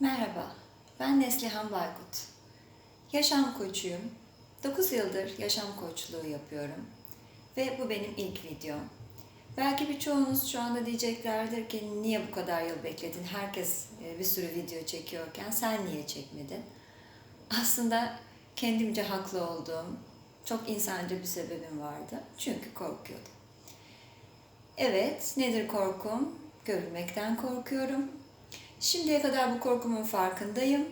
Merhaba, ben Neslihan Baykut. Yaşam koçuyum. 9 yıldır yaşam koçluğu yapıyorum. Ve bu benim ilk videom. Belki birçoğunuz şu anda diyeceklerdir ki niye bu kadar yıl bekledin? Herkes e, bir sürü video çekiyorken sen niye çekmedin? Aslında kendimce haklı olduğum çok insanca bir sebebim vardı. Çünkü korkuyordum. Evet, nedir korkum? Görülmekten korkuyorum. Şimdiye kadar bu korkumun farkındayım.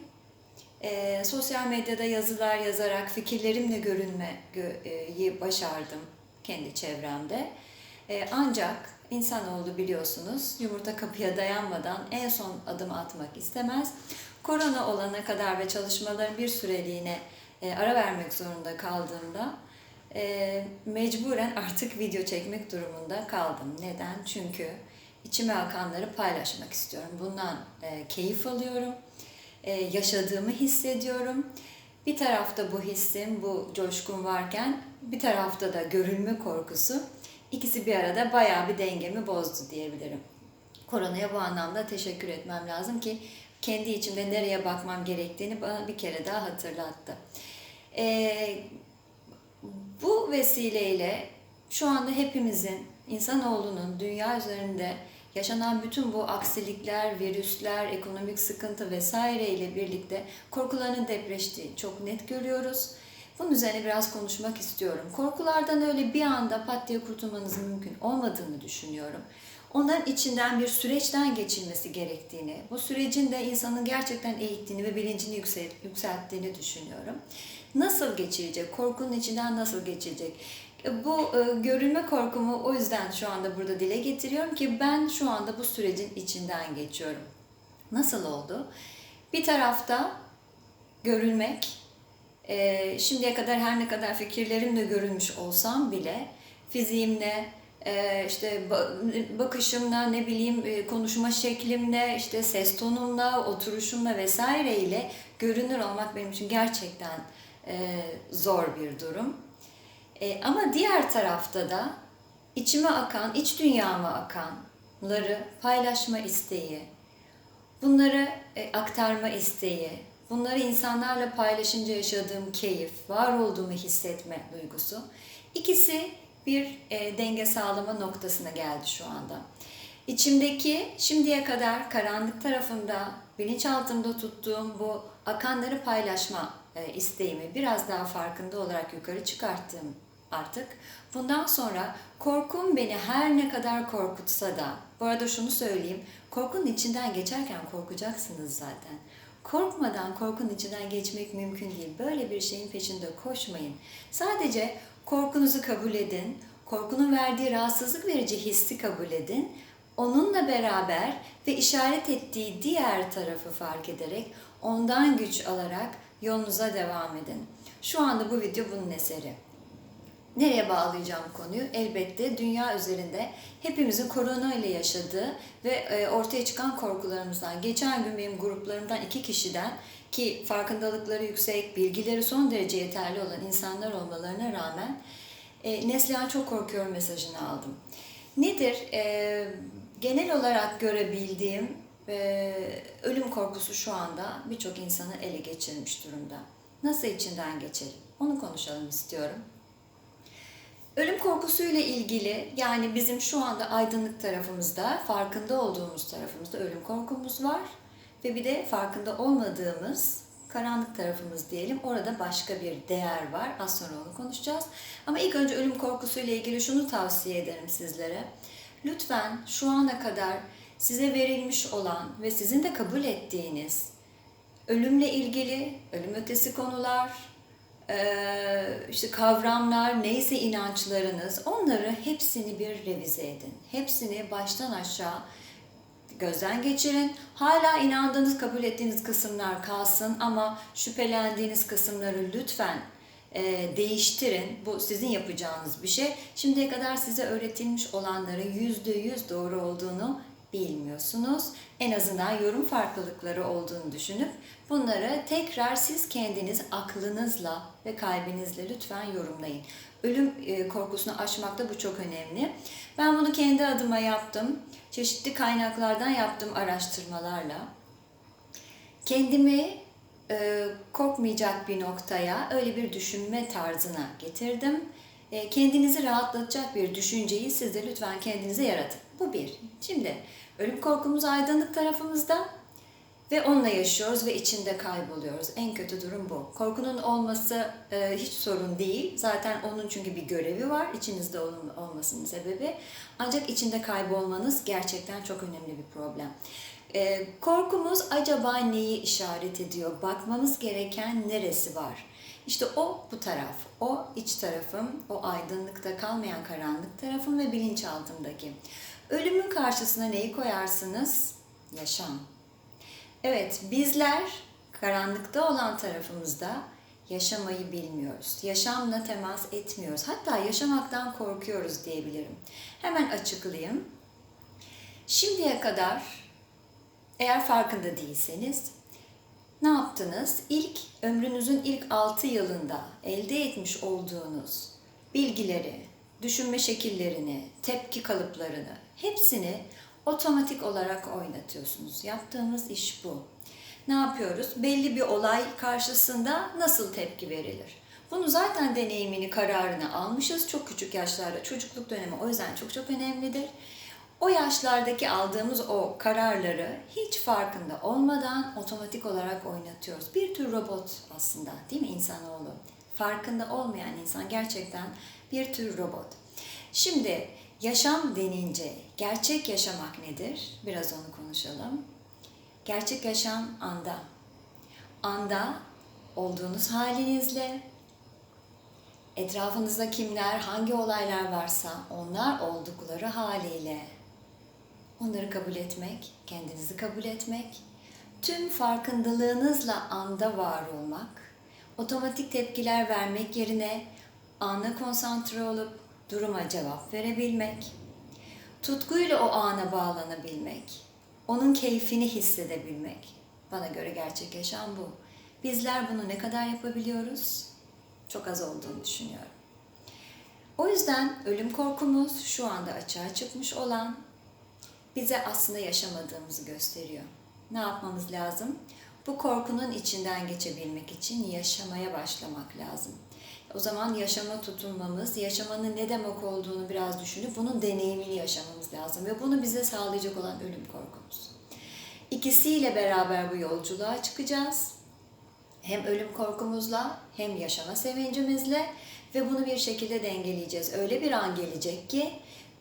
Ee, sosyal medyada yazılar yazarak fikirlerimle görünmeyi başardım kendi çevremde. Ee, ancak insanoğlu biliyorsunuz yumurta kapıya dayanmadan en son adımı atmak istemez. Korona olana kadar ve çalışmaların bir süreliğine e, ara vermek zorunda kaldığımda e, mecburen artık video çekmek durumunda kaldım. Neden? Çünkü içime akanları paylaşmak istiyorum. Bundan e, keyif alıyorum. E, yaşadığımı hissediyorum. Bir tarafta bu hissim, bu coşkum varken bir tarafta da görülme korkusu. İkisi bir arada bayağı bir dengemi bozdu diyebilirim. Koronaya bu anlamda teşekkür etmem lazım ki kendi içimde nereye bakmam gerektiğini bana bir kere daha hatırlattı. Ee, bu vesileyle şu anda hepimizin, insanoğlunun dünya üzerinde yaşanan bütün bu aksilikler, virüsler, ekonomik sıkıntı vesaire ile birlikte korkularının depreştiği çok net görüyoruz. Bunun üzerine biraz konuşmak istiyorum. Korkulardan öyle bir anda pat diye kurtulmanız mümkün olmadığını düşünüyorum. Onların içinden bir süreçten geçilmesi gerektiğini, bu sürecin de insanın gerçekten eğittiğini ve bilincini yükselttiğini düşünüyorum. Nasıl geçilecek? Korkunun içinden nasıl geçilecek? Bu e, görülme korkumu o yüzden şu anda burada dile getiriyorum ki ben şu anda bu sürecin içinden geçiyorum. Nasıl oldu? Bir tarafta görülmek, e, şimdiye kadar her ne kadar fikirlerimle görülmüş olsam bile fiziğimle, e, işte bakışımla, ne bileyim e, konuşma şeklimle, işte ses tonumla, oturuşumla vesaire ile görünür olmak benim için gerçekten e, zor bir durum. E, ama diğer tarafta da içime akan, iç dünyama akanları paylaşma isteği, bunları e, aktarma isteği, bunları insanlarla paylaşınca yaşadığım keyif, var olduğumu hissetme duygusu. İkisi bir e, denge sağlama noktasına geldi şu anda. İçimdeki şimdiye kadar karanlık tarafımda, bilinçaltımda tuttuğum bu akanları paylaşma e, isteğimi biraz daha farkında olarak yukarı çıkarttım artık. Bundan sonra korkum beni her ne kadar korkutsa da, bu arada şunu söyleyeyim, korkunun içinden geçerken korkacaksınız zaten. Korkmadan korkunun içinden geçmek mümkün değil. Böyle bir şeyin peşinde koşmayın. Sadece korkunuzu kabul edin, korkunun verdiği rahatsızlık verici hissi kabul edin. Onunla beraber ve işaret ettiği diğer tarafı fark ederek ondan güç alarak yolunuza devam edin. Şu anda bu video bunun eseri. Nereye bağlayacağım konuyu? Elbette dünya üzerinde hepimizin korona ile yaşadığı ve e, ortaya çıkan korkularımızdan. Geçen gün benim gruplarımdan iki kişiden ki farkındalıkları yüksek, bilgileri son derece yeterli olan insanlar olmalarına rağmen e, Neslihan çok korkuyorum mesajını aldım. Nedir? E, genel olarak görebildiğim ölüm korkusu şu anda birçok insanı ele geçirmiş durumda. Nasıl içinden geçelim? Onu konuşalım istiyorum. Ölüm korkusuyla ilgili yani bizim şu anda aydınlık tarafımızda, farkında olduğumuz tarafımızda ölüm korkumuz var. Ve bir de farkında olmadığımız karanlık tarafımız diyelim. Orada başka bir değer var. Az sonra onu konuşacağız. Ama ilk önce ölüm korkusuyla ilgili şunu tavsiye ederim sizlere. Lütfen şu ana kadar size verilmiş olan ve sizin de kabul ettiğiniz ölümle ilgili, ölüm ötesi konular, işte kavramlar, neyse inançlarınız onları hepsini bir revize edin. Hepsini baştan aşağı gözden geçirin. Hala inandığınız, kabul ettiğiniz kısımlar kalsın ama şüphelendiğiniz kısımları lütfen e, değiştirin. Bu sizin yapacağınız bir şey. Şimdiye kadar size öğretilmiş olanların yüzde yüz doğru olduğunu bilmiyorsunuz. En azından yorum farklılıkları olduğunu düşünüp bunları tekrar siz kendiniz aklınızla ve kalbinizle lütfen yorumlayın. Ölüm e, korkusunu aşmakta bu çok önemli. Ben bunu kendi adıma yaptım. Çeşitli kaynaklardan yaptığım araştırmalarla. kendimi e, korkmayacak bir noktaya, öyle bir düşünme tarzına getirdim. E, kendinizi rahatlatacak bir düşünceyi siz de lütfen kendinize yaratın. Bu bir. Şimdi ölüm korkumuz aydınlık tarafımızda ve onunla yaşıyoruz ve içinde kayboluyoruz. En kötü durum bu. Korkunun olması e, hiç sorun değil. Zaten onun çünkü bir görevi var. içinizde olun, olmasının sebebi. Ancak içinde kaybolmanız gerçekten çok önemli bir problem. E, korkumuz acaba neyi işaret ediyor? Bakmamız gereken neresi var? İşte o bu taraf, o iç tarafım, o aydınlıkta kalmayan karanlık tarafım ve bilinçaltımdaki. Ölümün karşısına neyi koyarsınız? Yaşam. Evet, bizler karanlıkta olan tarafımızda yaşamayı bilmiyoruz. Yaşamla temas etmiyoruz. Hatta yaşamaktan korkuyoruz diyebilirim. Hemen açıklayayım. Şimdiye kadar eğer farkında değilseniz ne yaptınız? İlk ömrünüzün ilk 6 yılında elde etmiş olduğunuz bilgileri, düşünme şekillerini, tepki kalıplarını hepsini otomatik olarak oynatıyorsunuz. Yaptığımız iş bu. Ne yapıyoruz? Belli bir olay karşısında nasıl tepki verilir? Bunu zaten deneyimini, kararını almışız çok küçük yaşlarda. Çocukluk dönemi o yüzden çok çok önemlidir. O yaşlardaki aldığımız o kararları hiç farkında olmadan otomatik olarak oynatıyoruz. Bir tür robot aslında değil mi insanoğlu? Farkında olmayan insan gerçekten bir tür robot. Şimdi yaşam denince gerçek yaşamak nedir? Biraz onu konuşalım. Gerçek yaşam anda. Anda olduğunuz halinizle etrafınızda kimler, hangi olaylar varsa onlar oldukları haliyle onları kabul etmek, kendinizi kabul etmek, tüm farkındalığınızla anda var olmak, otomatik tepkiler vermek yerine ana konsantre olup duruma cevap verebilmek, tutkuyla o ana bağlanabilmek, onun keyfini hissedebilmek. Bana göre gerçek yaşam bu. Bizler bunu ne kadar yapabiliyoruz? Çok az olduğunu düşünüyorum. O yüzden ölüm korkumuz şu anda açığa çıkmış olan bize aslında yaşamadığımızı gösteriyor. Ne yapmamız lazım? Bu korkunun içinden geçebilmek için yaşamaya başlamak lazım. O zaman yaşama tutunmamız, yaşamanın ne demek olduğunu biraz düşünüp bunun deneyimini yaşamamız lazım. Ve bunu bize sağlayacak olan ölüm korkumuz. İkisiyle beraber bu yolculuğa çıkacağız. Hem ölüm korkumuzla hem yaşama sevincimizle ve bunu bir şekilde dengeleyeceğiz. Öyle bir an gelecek ki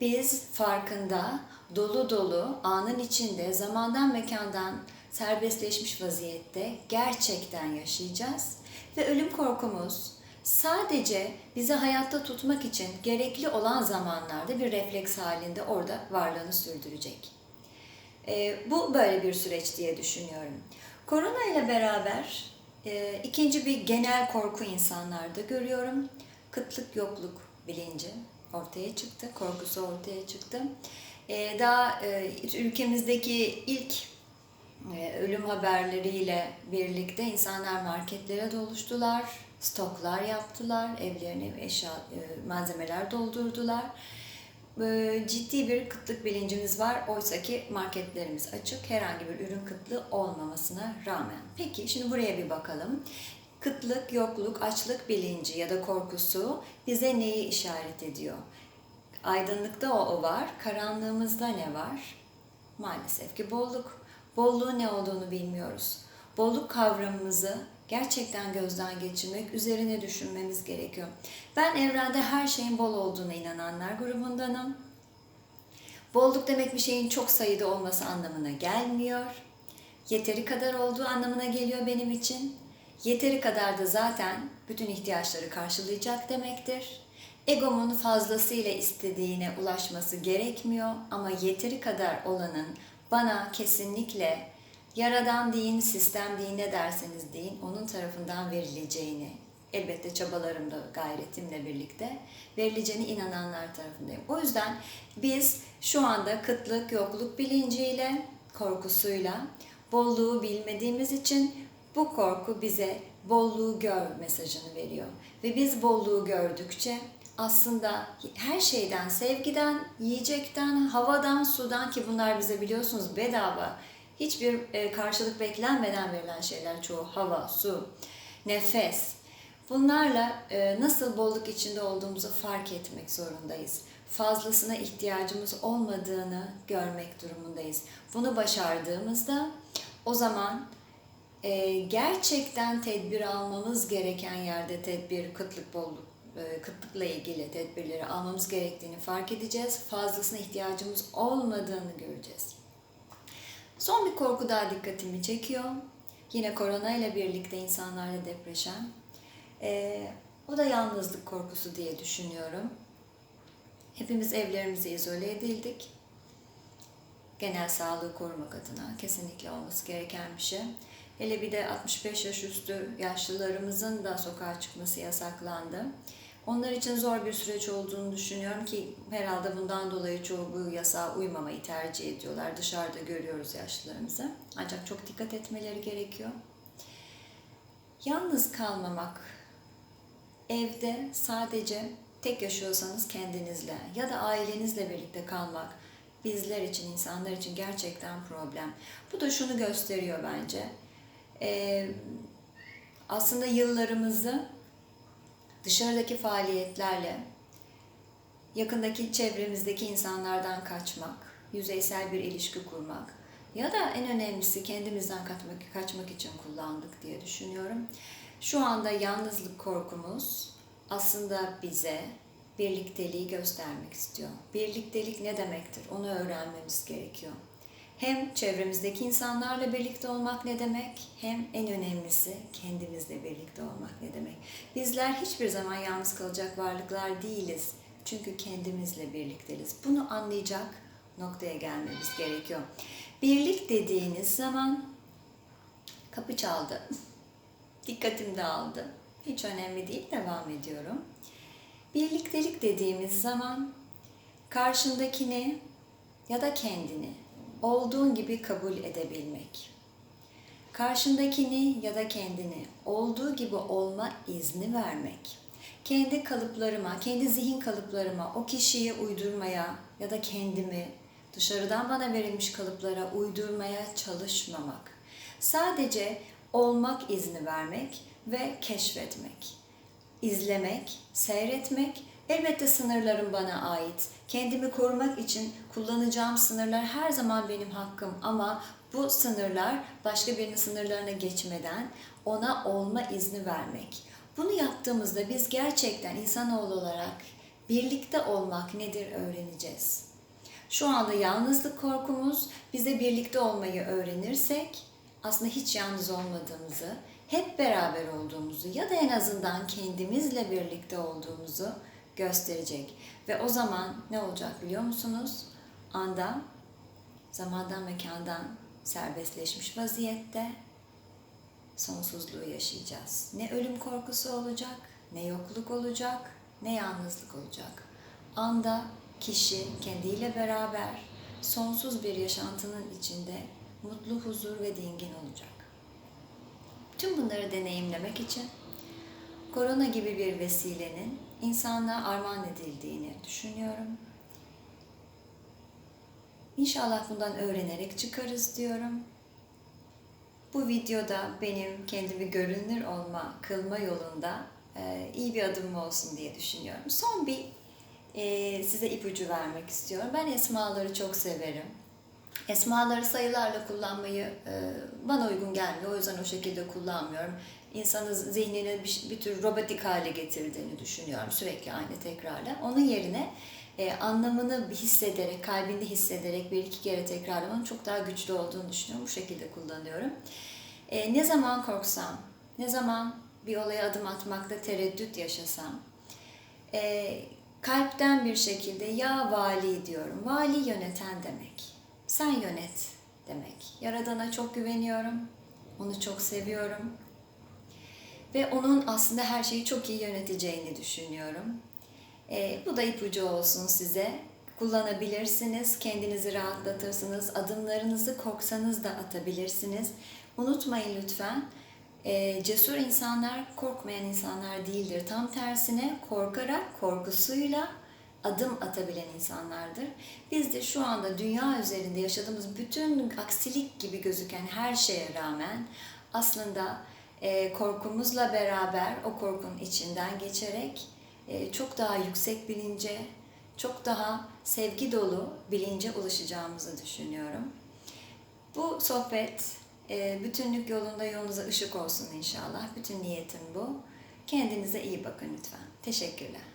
biz farkında, dolu dolu, anın içinde, zamandan mekandan serbestleşmiş vaziyette gerçekten yaşayacağız. Ve ölüm korkumuz sadece bizi hayatta tutmak için gerekli olan zamanlarda bir refleks halinde orada varlığını sürdürecek. E, bu böyle bir süreç diye düşünüyorum. Korona ile beraber e, ikinci bir genel korku insanlarda görüyorum. Kıtlık yokluk bilinci ortaya çıktı, korkusu ortaya çıktı. E, daha e, ülkemizdeki ilk e, ölüm haberleriyle birlikte insanlar marketlere doluştular, stoklar yaptılar, evlerine eşya, e, malzemeler doldurdular. E, ciddi bir kıtlık bilincimiz var. Oysa ki marketlerimiz açık. Herhangi bir ürün kıtlığı olmamasına rağmen. Peki şimdi buraya bir bakalım. Kıtlık, yokluk, açlık bilinci ya da korkusu bize neyi işaret ediyor? Aydınlıkta o, o var, karanlığımızda ne var? Maalesef ki bolluk. Bolluğun ne olduğunu bilmiyoruz. Bolluk kavramımızı gerçekten gözden geçirmek, üzerine düşünmemiz gerekiyor. Ben evrende her şeyin bol olduğuna inananlar grubundanım. Bolluk demek bir şeyin çok sayıda olması anlamına gelmiyor. Yeteri kadar olduğu anlamına geliyor benim için. Yeteri kadar da zaten bütün ihtiyaçları karşılayacak demektir. Egomun fazlasıyla istediğine ulaşması gerekmiyor ama yeteri kadar olanın bana kesinlikle Yaradan deyin, sistem deyin, ne derseniz deyin, onun tarafından verileceğini, elbette çabalarımda, gayretimle birlikte verileceğine inananlar tarafındayım. O yüzden biz şu anda kıtlık, yokluk bilinciyle, korkusuyla, bolluğu bilmediğimiz için bu korku bize bolluğu gör mesajını veriyor. Ve biz bolluğu gördükçe aslında her şeyden, sevgiden, yiyecekten, havadan, sudan ki bunlar bize biliyorsunuz bedava Hiçbir e, karşılık beklenmeden verilen şeyler çoğu. Hava, su, nefes. Bunlarla e, nasıl bolluk içinde olduğumuzu fark etmek zorundayız. Fazlasına ihtiyacımız olmadığını görmek durumundayız. Bunu başardığımızda o zaman e, gerçekten tedbir almamız gereken yerde tedbir, kıtlık bolluk, kıtlıkla ilgili tedbirleri almamız gerektiğini fark edeceğiz. Fazlasına ihtiyacımız olmadığını göreceğiz. Son bir korku daha dikkatimi çekiyor. Yine korona ile birlikte insanlarla depreşen. E, o da yalnızlık korkusu diye düşünüyorum. Hepimiz evlerimize izole edildik. Genel sağlığı korumak adına kesinlikle olması gereken bir şey. Hele bir de 65 yaş üstü yaşlılarımızın da sokağa çıkması yasaklandı. Onlar için zor bir süreç olduğunu düşünüyorum ki herhalde bundan dolayı çoğu bu yasağa uymamayı tercih ediyorlar. Dışarıda görüyoruz yaşlılarımızı. Ancak çok dikkat etmeleri gerekiyor. Yalnız kalmamak, evde sadece tek yaşıyorsanız kendinizle ya da ailenizle birlikte kalmak bizler için, insanlar için gerçekten problem. Bu da şunu gösteriyor bence. Ee, aslında yıllarımızı dışarıdaki faaliyetlerle yakındaki çevremizdeki insanlardan kaçmak, yüzeysel bir ilişki kurmak ya da en önemlisi kendimizden kaçmak, kaçmak için kullandık diye düşünüyorum. Şu anda yalnızlık korkumuz aslında bize birlikteliği göstermek istiyor. Birliktelik ne demektir? Onu öğrenmemiz gerekiyor. Hem çevremizdeki insanlarla birlikte olmak ne demek, hem en önemlisi kendimizle birlikte olmak ne demek. Bizler hiçbir zaman yalnız kalacak varlıklar değiliz. Çünkü kendimizle birlikteliz. Bunu anlayacak noktaya gelmemiz gerekiyor. Birlik dediğiniz zaman kapı çaldı. Dikkatim dağıldı. Hiç önemli değil, devam ediyorum. Birliktelik dediğimiz zaman karşındakini ya da kendini olduğun gibi kabul edebilmek. Karşındakini ya da kendini olduğu gibi olma izni vermek. Kendi kalıplarıma, kendi zihin kalıplarıma, o kişiyi uydurmaya ya da kendimi dışarıdan bana verilmiş kalıplara uydurmaya çalışmamak. Sadece olmak izni vermek ve keşfetmek. İzlemek, seyretmek Elbette sınırlarım bana ait. Kendimi korumak için kullanacağım sınırlar her zaman benim hakkım ama bu sınırlar başka birinin sınırlarına geçmeden ona olma izni vermek. Bunu yaptığımızda biz gerçekten insanoğlu olarak birlikte olmak nedir öğreneceğiz. Şu anda yalnızlık korkumuz bize birlikte olmayı öğrenirsek aslında hiç yalnız olmadığımızı, hep beraber olduğumuzu ya da en azından kendimizle birlikte olduğumuzu gösterecek. Ve o zaman ne olacak biliyor musunuz? Anda zamandan mekandan serbestleşmiş vaziyette sonsuzluğu yaşayacağız. Ne ölüm korkusu olacak, ne yokluk olacak, ne yalnızlık olacak. Anda kişi kendiyle beraber sonsuz bir yaşantının içinde mutlu, huzur ve dingin olacak. Tüm bunları deneyimlemek için korona gibi bir vesilenin insanlığa armağan edildiğini düşünüyorum. İnşallah bundan öğrenerek çıkarız diyorum. Bu videoda benim kendimi görünür olma, kılma yolunda e, iyi bir adım olsun diye düşünüyorum. Son bir e, size ipucu vermek istiyorum. Ben esmaları çok severim. Esmaları sayılarla kullanmayı e, bana uygun gelmiyor. O yüzden o şekilde kullanmıyorum insanın zihnini bir, bir tür robotik hale getirdiğini düşünüyorum sürekli aynı tekrarla. Onun yerine e, anlamını hissederek, kalbinde hissederek bir iki kere tekrarlamanın çok daha güçlü olduğunu düşünüyorum. Bu şekilde kullanıyorum. E, ne zaman korksam, ne zaman bir olaya adım atmakta tereddüt yaşasam, e, kalpten bir şekilde ya vali diyorum. Vali yöneten demek. Sen yönet demek. Yaradana çok güveniyorum. Onu çok seviyorum ve onun aslında her şeyi çok iyi yöneteceğini düşünüyorum. E, bu da ipucu olsun size. Kullanabilirsiniz, kendinizi rahatlatırsınız, adımlarınızı korksanız da atabilirsiniz. Unutmayın lütfen, e, cesur insanlar korkmayan insanlar değildir. Tam tersine korkarak, korkusuyla adım atabilen insanlardır. Biz de şu anda dünya üzerinde yaşadığımız bütün aksilik gibi gözüken her şeye rağmen aslında e, korkumuzla beraber o korkunun içinden geçerek e, çok daha yüksek bilince, çok daha sevgi dolu bilince ulaşacağımızı düşünüyorum. Bu sohbet e, bütünlük yolunda yolunuza ışık olsun inşallah. Bütün niyetim bu. Kendinize iyi bakın lütfen. Teşekkürler.